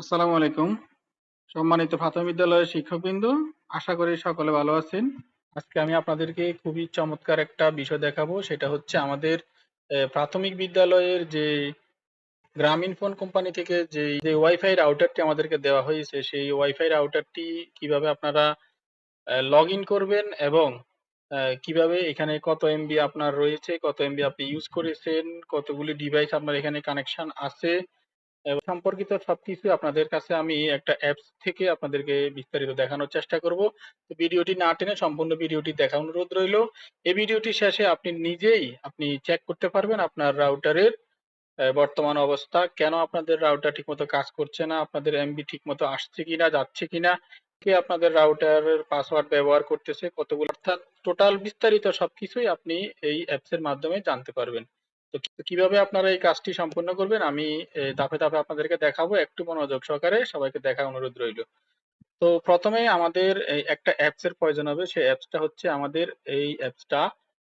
আসসালামু আলাইকুম। সম্মানিত প্রাথমিক বিদ্যালয়ের শিক্ষকবৃন্দ, আশা করি সকলে ভালো আছেন। আজকে আমি আপনাদেরকে খুবই চমৎকার একটা বিষয় দেখাবো, সেটা হচ্ছে আমাদের প্রাথমিক বিদ্যালয়ের যে গ্রামীণ ফোন কোম্পানি থেকে যে যে ওয়াইফাই রাউটারটি আমাদেরকে দেওয়া হয়েছে, সেই ওয়াইফাই রাউটারটি কীভাবে আপনারা লগ ইন করবেন এবং কীভাবে এখানে কত এমবি আপনার রয়েছে, কত এমবি আপনি ইউজ করেছেন, কতগুলি ডিভাইস আপনার এখানে কানেকশন আছে সম্পর্কিত সবকিছু আপনাদের কাছে আমি একটা অ্যাপস থেকে আপনাদেরকে বিস্তারিত দেখানোর চেষ্টা করব। তো ভিডিওটি না টেনে সম্পূর্ণ ভিডিওটি দেখা অনুরোধ রইল। এই ভিডিওটি শেষে আপনি নিজেই আপনি চেক করতে পারবেন আপনার রাউটারের বর্তমান অবস্থা, কেন আপনাদের রাউটার ঠিকমতো কাজ করছে না, আপনাদের এমবি ঠিকমতো আসছে কিনা, যাচ্ছে কিনা, কে আপনাদের রাউটারের পাসওয়ার্ড ব্যবহার করতেছে, কতগুলো, অর্থাৎ টোটাল বিস্তারিত সবকিছুই আপনি এই অ্যাপস এর মাধ্যমে জানতে পারবেন। তো কীভাবে আপনারা এই কাজটি সম্পূর্ণ করবেন? আমি ধাপে ধাপে আপনাদেরকে দেখাবো। একটু মনোযোগ সহকারে সবাইকে দেখা অনুরোধ রইল। তো প্রথমে আমাদের একটা অ্যাপস এর প্রয়োজন হবে। সেই অ্যাপসটা হচ্ছে আমাদের এই অ্যাপসটা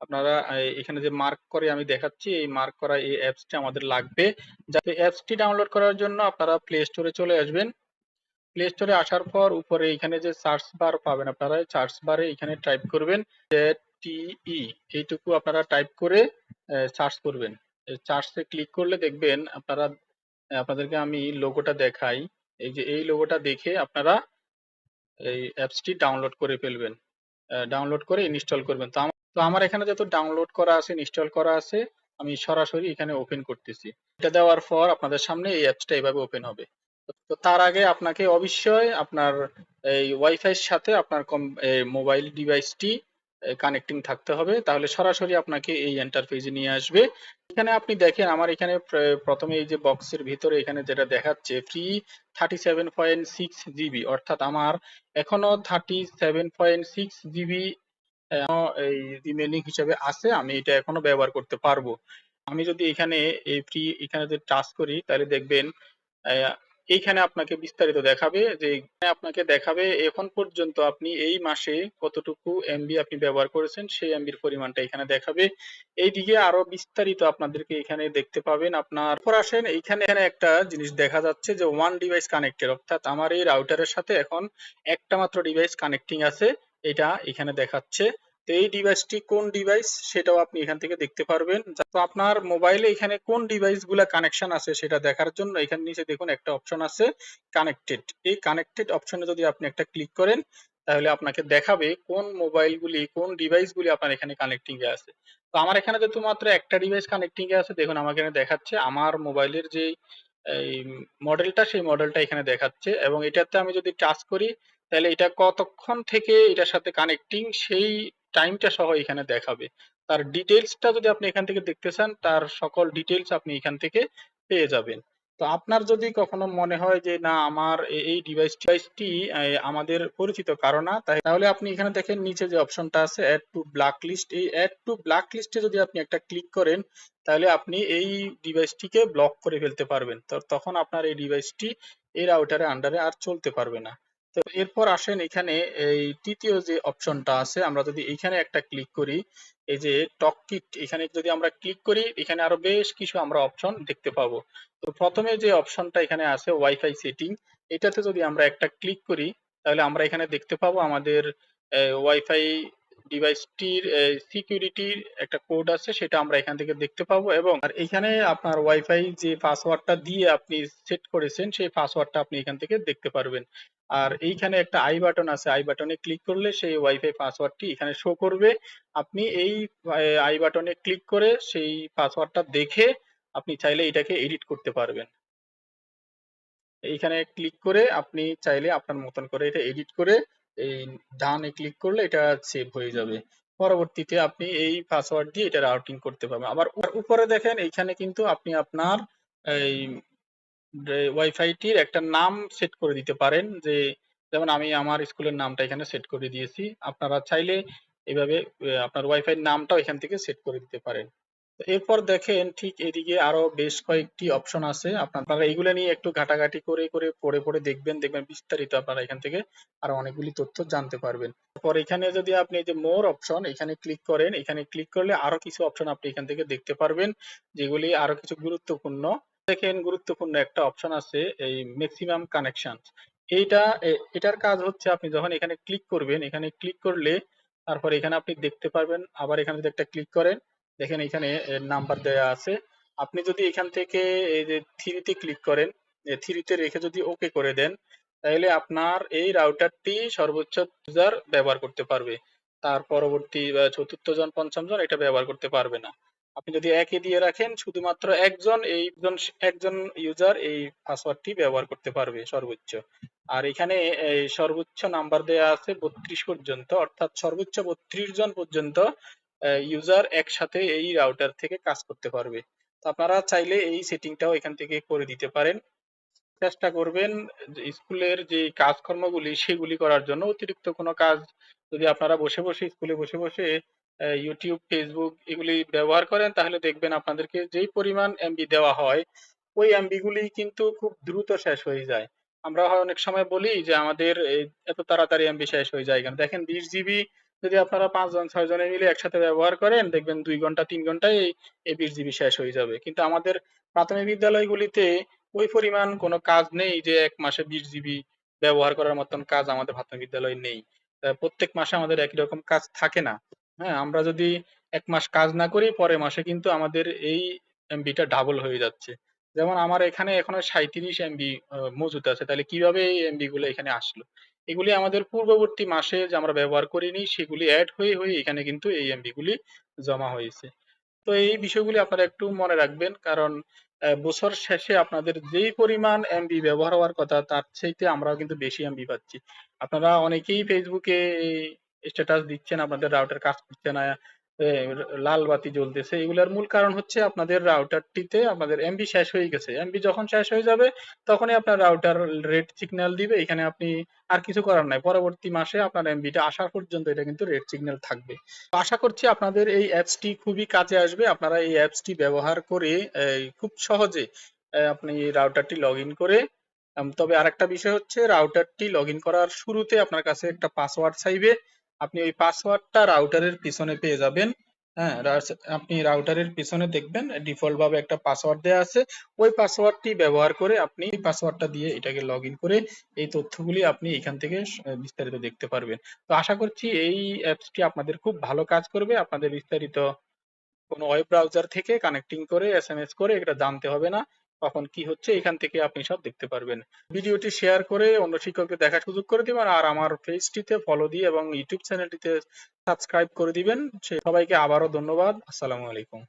আপনারা এখানে যে মার্ক করে আমি দেখাচ্ছি, এই মার্ক করা এই অ্যাপসটি আমাদের লাগবে। যাতে অ্যাপসটি ডাউনলোড করার জন্য আপনারা প্লে স্টোরে চলে আসবেন। প্লে স্টোরে আসার পর উপরে এখানে যে সার্চ বার পাবেন আপনারা সার্চ বারে এখানে টাইপ করবেন। টিই এইটুকু আপনারা টাইপ করে সার্চ করবেন। সার্চে ক্লিক করলে দেখবেন আপনারা আপনাদেরকে আমি লোগোটা দেখাই। এই যে, এই লোগোটা দেখে আপনারা এই অ্যাপসটি ডাউনলোড করে ফেলবেন। ডাউনলোড করে ইনস্টল করবেন। তো আমার এখানে যত ডাউনলোড করা আছে ইনস্টল করা আছে, আমি সরাসরি এখানে ওপেন করতেছি। এটা দেওয়ার পর আপনাদের সামনে এই অ্যাপসটা এইভাবে ওপেন হবে। তো তার আগে আপনাকে অবশ্যই আপনার এই ওয়াইফাই এর সাথে আপনার মোবাইল ডিভাইসটি কানেক্টিং থাকতে হবে। তাহলে সরাসরি আপনাকে এই ইন্টারফেসে নিয়ে আসবে। এখানে আপনি দেখেন, আমার এখানে প্রথমে এই যে বক্সের ভিতরে এখানে যেটা দেখাচ্ছে free thirty seven point six GB অর্থাৎ আমার এখনও thirty seven point six GB এই রিমেনিং হিসেবে আছে। আমি এটা এখনও ব্যবহার করতে পারব। আমি যদি এখানে এই ফ্রি এখানে যদি টাচ করি, তাহলে দেখবেন এইখানে আপনাকে বিস্তারিত দেখাবে যে আপনাকে দেখাবে এখন পর্যন্ত আপনি এই মাসে কতটুকু এমবি আপনি ব্যবহার করেছেন, সেই এমবির পরিমাণটা এখানে দেখাবে। এইদিকে আরও বিস্তারিত আপনাদেরকে এখানে দেখতে পাবেন আপনার। পর আসেন, এইখানে এখানে একটা জিনিস দেখা যাচ্ছে যে ওয়ান ডিভাইস কানেক্টেড অর্থাৎ আমার এই রাউটারের সাথে এখন একটা মাত্র ডিভাইস কানেক্টিং আছে, এটা এখানে দেখাচ্ছে। তো এই ডিভাইসটি কোন ডিভাইস সেটাও আপনি এখান থেকে দেখতে পারবেন। তো আপনার মোবাইলে এখানে কোন ডিভাইসগুলা কানেকশন আছে সেটা দেখার জন্য এখানে নিচে দেখুন একটা অপশন আছে কানেক্টেড এই কানেক্টেড অপশনে যদি আপনি একটা ক্লিক করেন, তাহলে আপনাকে দেখাবে কোন মোবাইলগুলি কোন ডিভাইসগুলি আপনার এখানে কানেক্টিং এ আছে। তো আমার এখানে যেহেতু মাত্র একটা ডিভাইস কানেক্টিং এ আছে, দেখুন আমাকে এখানে দেখাচ্ছে, আমার মোবাইলের যে এই মডেলটা সেই মডেলটা এখানে দেখাচ্ছে। এবং এটাতে আমি যদি টাচ করি তাহলে এটা কতক্ষণ থেকে এটার সাথে কানেক্টিং সেই টাইমটা সহ এখানে দেখাবে। তার ডিটেলসটা যদি আপনি এখান থেকে দেখতে চান, তার সকল ডিটেলস আপনি এখান থেকে পেয়ে যাবেন। তো আপনার যদি কখনো মনে হয় যে, না, আমার এই ডিভাইস ডিভাইসটি আমাদের পরিচিত কারও না তাহলে আপনি এখানে দেখেন নিচে যে অপশনটা আছে অ্যাড টু ব্ল্যাক লিস্ট এই অ্যাড টু ব্ল্যাক লিস্টে যদি আপনি একটা ক্লিক করেন, তাহলে আপনি এই ডিভাইসটিকে ব্লক করে ফেলতে পারবেন। তো তখন আপনার এই ডিভাইসটি এই রাউটারের আন্ডারে আর চলতে পারবে না। তো এরপর আসেন এখানে এই তৃতীয় যে অপশনটা আছে, আমরা যদি এখানে একটা ক্লিক করি, এই যে টক কিট এখানে যদি আমরা ক্লিক করি, এখানে আরও বেশ কিছু আমরা অপশন দেখতে পাবো। তো প্রথমে যে অপশনটা এখানে আছে ওয়াইফাই সেটিং এটাতে যদি আমরা একটা ক্লিক করি, তাহলে আমরা এখানে দেখতে পাবো আমাদের ওয়াইফাই ডিভাইসটির সিকিউরিটির একটা কোড আছে, সেটা আমরা এখান থেকে দেখতে পাবো এবং আর এখানে আপনার ওয়াইফাই যে পাসওয়ার্ডটা দিয়ে আপনি সেট করেছেন, সেই পাসওয়ার্ডটা আপনি এখান থেকে দেখতে পারবেন। আর এইখানে একটা আই বাটন আছে আই বাটনে ক্লিক করলে সেই ওয়াইফাই পাসওয়ার্ডটি এখানে শো করবে। আপনি এই আই বাটনে ক্লিক করে সেই পাসওয়ার্ডটা দেখে আপনি চাইলে এটাকে এডিট করতে পারবেন। এইখানে ক্লিক করে আপনি চাইলে আপনার মতন করে এটা এডিট করে এই ডানে ক্লিক করলে এটা সেভ হয়ে যাবে। পরবর্তীতে আপনি এই পাসওয়ার্ড দিয়ে এটা রাউটিং করতে পারবেন। আবার উপরে দেখেন, এইখানে কিন্তু আপনি আপনার এই ওয়াইফাইটির একটা নাম সেট করে দিতে পারেন। যে যেমন আমি আমার স্কুলের নামটা এখানে সেট করে দিয়েছি। আপনারা চাইলে এভাবে আপনার ওয়াইফাই নামটাও এখান থেকে সেট করে দিতে পারেন। এরপর দেখেন ঠিক এদিকে আরও বেশ কয়েকটি অপশন আছে। আপনারা এইগুলো নিয়ে একটু ঘাটাঘাটি করে করে, পড়ে পড়ে দেখবেন। দেখবেন বিস্তারিত আপনারা এখান থেকে আরও অনেকগুলি তথ্য জানতে পারবেন। তারপর এখানে যদি আপনি যে মোর অপশন এখানে ক্লিক করেন। এখানে ক্লিক করলে আরও কিছু অপশন আপনি এখান থেকে দেখতে পারবেন। যেগুলি আরও কিছু গুরুত্বপূর্ণ। দেখেন গুরুত্বপূর্ণ একটা অপশন আছে, এই ম্যাক্সিমাম কানেকশন এইটা এটার কাজ হচ্ছে আপনি যখন এখানে ক্লিক করবেন, এখানে ক্লিক করলে তারপর এখানে আপনি দেখতে পারবেন, আবার এখানে যদি একটা ক্লিক করেন, দেখেন এখানে নাম্বার দেয়া আছে। আপনি যদি এখান থেকে, এই যে থ্রিতে ক্লিক করেন থ্রিতে রেখে যদি ওকে করে দেন তাহলে আপনার এই রাউটারটি সর্বোচ্চ ইউজার ব্যবহার করতে পারবে। তার পরবর্তী চতুর্থ জন, পঞ্চম জন এটা ব্যবহার করতে পারবে না। আপনি যদি একে দিয়ে রাখেন, শুধুমাত্র একজন এই একজন ইউজার এই পাসওয়ার্ডটি ব্যবহার করতে পারবে সর্বোচ্চ। আর এখানে এই সর্বোচ্চ নাম্বার দেয়া আছে বত্রিশ পর্যন্ত, অর্থাৎ সর্বোচ্চ বত্রিশ জন পর্যন্ত ইউজার একসাথে এই রাউটার থেকে কাজ করতে পারবে। তো আপনারা চাইলে এই সেটিংটাও এখান থেকে করে দিতে পারেন। চেষ্টা করবেন স্কুলের যে কাজকর্মগুলি, সেগুলি করার জন্য। অতিরিক্ত কোনো কাজ যদি আপনারা বসে বসে, স্কুলে বসে বসে ইউটিউব ফেসবুক এগুলি ব্যবহার করেন, তাহলে দেখবেন আপনাদেরকে যেই পরিমাণ এমবি দেওয়া হয়, ওই এমবি গুলি কিন্তু খুব দ্রুত শেষ হয়ে যায়। আমরা হয় অনেক সময় বলি যে আমাদের এত তাড়াতাড়ি এমবি শেষ হয়ে যায় কেন? দেখেন বিশ জিবি যদি আপনারা পাঁচজন ছয় জনে মিলে একসাথে ব্যবহার করেন, দেখবেন দুই ঘণ্টা, তিন ঘন্টায় এই- বিশ জিবি শেষ হয়ে যাবে। কিন্তু আমাদের প্রাথমিক বিদ্যালয়গুলিতে ওই পরিমাণ কোনো কাজ নেই যে এক মাসে বিশ জিবি ব্যবহার করার মতন কাজ আমাদের প্রাথমিক বিদ্যালয়ে নেই। প্রত্যেক মাসে আমাদের একই রকম কাজ থাকে না। হ্যাঁ আমরা যদি এক মাস কাজ না করি, পরের মাসে কিন্তু আমাদের এই এমবিটা ডাবল হয়ে যাচ্ছে। যেমন আমার এখানে এখনও সাঁইত্রিশ এমবি মজুদ আছে। তাহলে কীভাবে এই এমবি গুলো এখানে আসলো? এগুলি আমাদের পূর্ববর্তী মাসে যে আমরা ব্যবহার করিনি, সেগুলি অ্যাড হয়ে হয়ে এখানে কিন্তু এই এমবি গুলি জমা হয়েছে। তো এই বিষয়গুলি আপনারা একটু মনে রাখবেন, কারণ বছর শেষে আপনাদের যেই পরিমাণ এমবি ব্যবহার হওয়ার কথা, তার চাইতে আমরা কিন্তু বেশি এমবি পাচ্ছি। আপনারা অনেকেই ফেসবুকে স্ট্যাটাস দিচ্ছেন, আপনাদের রাউটার কাজ করছে না লাল বাতি জ্বলতেছে, এগুলোর মূল কারণ হচ্ছে আপনাদের রাউটারটিতে আপনাদের এমবি শেষ হয়ে গেছে। এমবি যখন শেষ হয়ে যাবে, তখনই আপনার রাউটার রেড সিগন্যাল দিবে, এখানে আপনি আর কিছু করার নাই। পরবর্তী মাসে আপনার এমবিটা আসার পর্যন্ত এটা কিন্তু রেড সিগন্যাল থাকবে। আশা করছি আপনাদের এই অ্যাপসটি খুবই কাজে আসবে। আপনারা এই অ্যাপসটি ব্যবহার করে খুব সহজে আপনি রাউটারটি লগ ইন করে তবে আরেকটা বিষয় হচ্ছে রাউটারটি লগ ইন করার শুরুতে আপনার কাছে একটা পাসওয়ার্ড চাইবে। আপনি ওই পাসওয়ার্ডটা রাউটারের পিছনে পেয়ে যাবেন। হ্যাঁ আপনি রাউটারের পিছনে দেখবেন ডিফল্ট ভাবে একটা পাসওয়ার্ড দেওয়া আছে। ওই পাসওয়ার্ডটি ব্যবহার করে আপনি পাসওয়ার্ডটা দিয়ে এটাকে লগ করে এই তথ্যগুলি আপনি এখান থেকে বিস্তারিত দেখতে পারবেন। তো আশা করছি এই অ্যাপসটি আপনাদের খুব ভালো কাজ করবে। আপনাদের বিস্তারিত কোনো ওয়েব ব্রাউজার থেকে কানেক্টিং করে এস করে এটা জানতে হবে না। কখন কি হচ্ছে, এখান থেকে আপনি সব দেখতে পারবেন। ভিডিওটি শেয়ার করে অন্য শিক্ষককে দেখার সুযোগ করে দিবেন, আর আমার পেজটিতে ফলো দিয়ে এবং ইউটিউব চ্যানেলটিতে সাবস্ক্রাইব করে দিবেন। সবাইকে আবারও ধন্যবাদ। আসসালামু আলাইকুম।